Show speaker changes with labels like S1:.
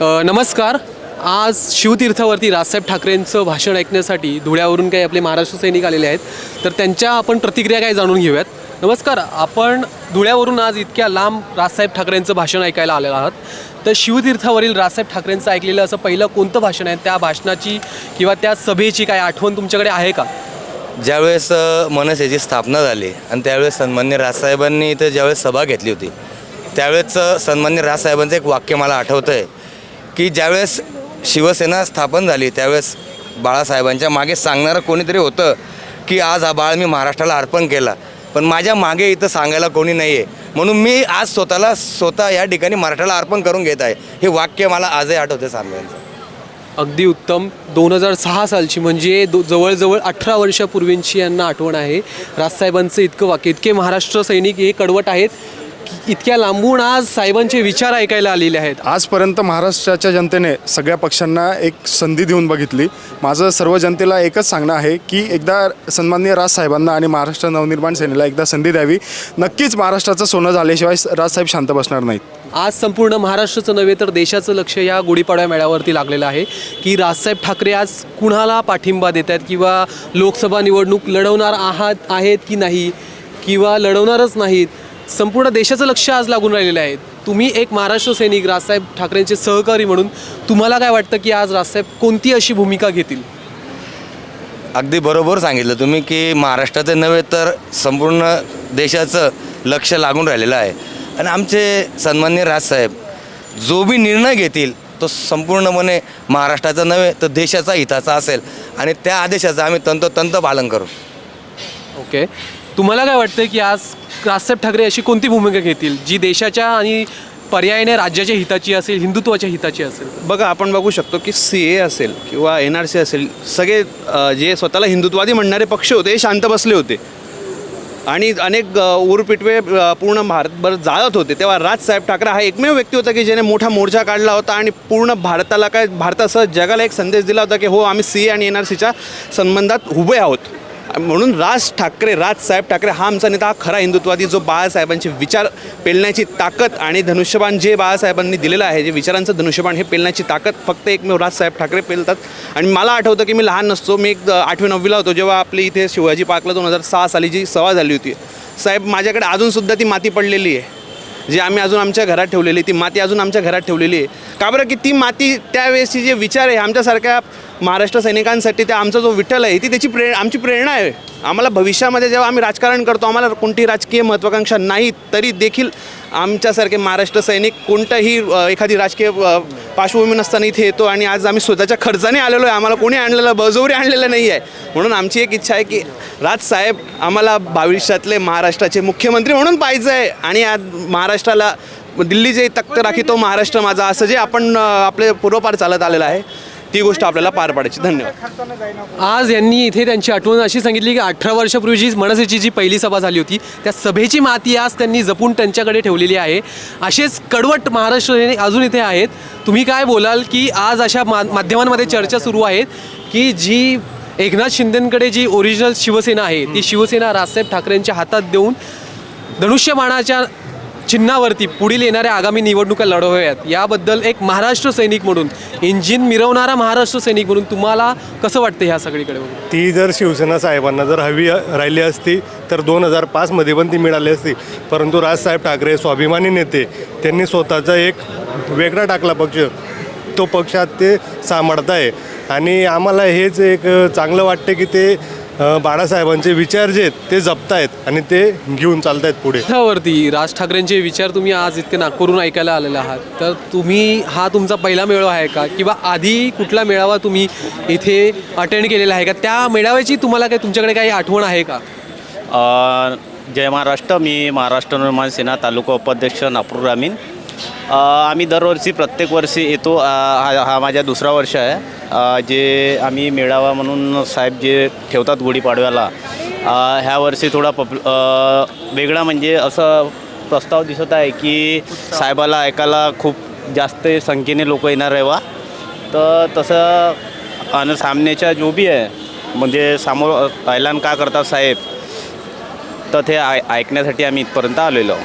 S1: नमस्कार. आज शिवतीर्थावरती राजसाहेब ठाकरेंचं भाषण ऐकण्यासाठी धुळ्यावरून काही आपले महाराष्ट्र सैनिक आलेले आहेत. तर त्यांच्या आपण प्रतिक्रिया काय जाणून घेऊयात. नमस्कार आपण धुळ्यावरून आज इतक्या लांब राजसाहेब ठाकरेंचं भाषण ऐकायला आलेलं आहात. तर शिवतीर्थावरील राजसाहेब ठाकरेंचं ऐकलेलं असं पहिलं कोणतं भाषण आहे? त्या भाषणाची किंवा त्या सभेची काय आठवण तुमच्याकडे आहे का?
S2: ज्यावेळेस मनसेची स्थापना झाली आणि त्यावेळेस सन्मान्य राजसाहेबांनी इथं ज्यावेळेस सभा घेतली होती त्यावेळेस सन्मान्य राजसाहेबांचं एक वाक्य मला आठवतं आहे की ज्यावेळेस शिवसेना स्थापन झाली त्यावेळेस बाळासाहेबांच्या मागे सांगणारं कोणीतरी होतं की आज हा बाळ मी महाराष्ट्राला अर्पण केला. पण माझ्या मागे इथं सांगायला कोणी नाही आहे म्हणून मी आज स्वतःला स्वतः या ठिकाणी महाराष्ट्राला अर्पण करून घेत आहे. हे वाक्य मला आजही आठवते सांगायचं
S1: अगदी उत्तम. दोन हजार सहा सालची म्हणजे दो जवळजवळ अठरा वर्षापूर्वींची यांना आठवण आहे. राजसाहेबांचं इतकं वाक्य इतके महाराष्ट्र सैनिक हे कडवट आहेत. इतक्या लांबून आज साहेबांचे विचार ऐकायला आलेले आहेत.
S3: आजपर्यंत महाराष्ट्राच्या जनतेने सगळ्या पक्षांना एक संधी देऊन बघितली. माझं सर्व जनतेला एकच सांगणं आहे की एकदा सन्माननीय राजसाहेबांना आणि महाराष्ट्र नवनिर्माण सेनेला एकदा संधी द्यावी. नक्कीच महाराष्ट्राचं सोनं झाल्याशिवाय राजसाहेब शांत बसणार नाहीत.
S1: आज संपूर्ण महाराष्ट्राचं नव्हे तर देशाचं लक्ष या गुढीपाडव्या मेळाव्यावरती लागलेलं आहे की राजसाहेब ठाकरे आज कुणाला पाठिंबा देत आहेत किंवा लोकसभा निवडणूक लढवणार आहात आहेत की नाही किंवा लढवणारच नाहीत? संपूर्ण देशाचं लक्ष आज लागून राहिलेलं आहे. तुम्ही एक महाराष्ट्र सैनिक राजसाहेब ठाकरेंचे सहकारी म्हणून तुम्हाला काय वाटतं की आज राजसाहेब कोणती अशी भूमिका घेतील?
S2: अगदी बरोबर सांगितलं तुम्ही की महाराष्ट्राचं नव्हे तर संपूर्ण देशाचं लक्ष लागून राहिलेलं आहे. आणि आमचे सन्मान्य राजसाहेब जो बी निर्णय घेतील तो संपूर्णपणे महाराष्ट्राचा नव्हे तर देशाचा हिताचा असेल. आणि त्या आदेशाचं आम्ही तंतोतंत पालन करू.
S1: ओके. तुम्हाला काय वाटतं की आज राजसाहेब ठाकरे अशी कोणती भूमिका घेतील? जी देशाच्या आणि पर्यायाने राज्याच्या हिताची असेल हिंदुत्वाच्या हिताची असेल?
S4: बघा आपण बघू शकतो की सी ए असेल किंवा एन आर सी असेल सगळे जे स्वतःला हिंदुत्वादी म्हणणारे पक्ष होते हे शांत बसले होते. आणि अनेक उरपिटवे पूर्ण भारतभर जाळत होते. तेव्हा राजसाहेब ठाकरे हा एकमेव व्यक्ती होता की ज्याने मोठा मोर्चा काढला होता आणि पूर्ण भारताला काय भारतासह जगाला एक संदेश दिला होता की हो आम्ही सी ए आणि एन आर सीच्या संबंधात उभे आहोत. म्हणून राज ठाकरे राजसाहेब ठाकरे हा आमचा नेता हा खरा हिंदुत्वादी जो बाळासाहेबांचे विचार पेलण्याची ताकद आणि धनुष्यबाण जे बाळासाहेबांनी दिलेलं आहे जे विचारांचं धनुष्यबाण हे पेलण्याची ताकद फक्त एकमेव राजसाहेब ठाकरे पेलतात. आणि मला आठवतं की मी लहान नसतो मी एक आठवी नववीला होतो जेव्हा आपली इथे शिवाजी पार्कला दोन हजार सहा साली जी सभा झाली होती. साहेब माझ्याकडे अजूनसुद्धा ती माती पडलेली आहे. जी आम्ही अजून आमच्या घरात ठेवलेली ती माती अजून आमच्या घरात ठेवलेली आहे. का बरं की ती माती त्यावेळेसची जे विचार आहे आमच्यासारख्या महाराष्ट्र सैनिकांसाठी त्या आमचा जो विठ्ठल आहे ती त्याची प्रे आमची प्रेरणा आहे. आम्हाला भविष्यामध्ये जेव्हा आम्ही राजकारण करतो आम्हाला कोणती राजकीय महत्त्वाकांक्षा नाही तरी देखील आमच्यासारखे महाराष्ट्र सैनिक कोणताही एखादी राजकीय पार्श्वभूमी नसताना इथे येतो आणि आज आम्ही स्वतःच्या खर्चाने आलेलो आहे. आम्हाला कोणी आणलेलं बजोरी आणलेलं नाही आहे. म्हणून आमची एक इच्छा आहे की राजसाहेब आम्हाला भविष्यातले महाराष्ट्राचे मुख्यमंत्री म्हणून पाहिजे आहे. आणि आज महाराष्ट्राला दिल्ली जे तक्त राखी तो महाराष्ट्र माझा असं जे आपण आपले पूर्वपार चालत आलेलं आहे. ती गोष्ट आपल्याला पार पाडायची. धन्यवाद.
S1: आज यांनी इथे त्यांची आठवण अशी सांगितली की अठरा वर्षापूर्वी जी मनसेची जी पहिली सभा झाली होती त्या सभेची माती आज त्यांनी जपून त्यांच्याकडे ठेवलेली आहे. असेच कडवट महाराष्ट्र अजून इथे आहेत. तुम्ही काय बोलाल की आज अशा मा माध्यमांमध्ये चर्चा सुरू आहेत की जी एकनाथ शिंदेकडे जी ओरिजिनल शिवसेना आहे ती शिवसेना राजसाहेब ठाकरेंच्या हातात देऊन धनुष्यबाणाच्या चिन्हावरती पुढील येणाऱ्या आगामी निवडणुका लढवूयात. याबद्दल एक महाराष्ट्र सैनिक म्हणून इंजिन मिरवणारा महाराष्ट्र सैनिक म्हणून तुम्हाला कसं वाटतं ह्या सगळीकडे
S5: ती जर शिवसेना साहेबांना जर हवी राहिली असती तर दोन हजार पाचमध्ये पण ती मिळाली असती. परंतु राजसाहेब ठाकरे स्वाभिमानी नेते त्यांनी स्वतःचा एक वेगळा टाकला पक्ष. तो पक्षात ते सांभाळत आहे आणि आम्हाला हेच एक चांगलं वाटतं की ते बाळासाहेबांचे विचार जे आहेत ते जपतायत आणि ते घेऊन चालत आहेत पुढे.
S1: वरती राज ठाकरेंचे विचार तुम्ही आज इतके नागपूरहून ऐकायला आलेले आहात. तर तुम्ही हा तुमचा पहिला मेळावा आहे का? किंवा आधी कुठला मेळावा तुम्ही इथे अटेंड केलेला आहे का? त्या मेळाव्याची तुम्हाला काय तुमच्याकडे काही आठवण आहे का?
S6: अ, जय महाराष्ट्र. मी महाराष्ट्र निर्माण सेना तालुका उपाध्यक्ष नागपूर ग्रामीण. अ, आम्ही दरवर्षी प्रत्येक वर्षी येतो. हा हा माझा दुसरा वर्ष आहे. जे आम्ही मेळावा म्हणून साहेब जे ठेवतात गुढीपाडव्याला ह्या वर्षी थोडा पप वेगळा म्हणजे असं प्रस्ताव दिसत आहे की साहेबाला ऐकायला खूप जास्त संख्येने लोक येणार आहे वा. तर तसं आणि सामन्याच्या जो बी आहे म्हणजे समोर ऐलान का करतात साहेब तर ते ऐ ऐकण्यासाठी आम्ही इथपर्यंत आलेलो.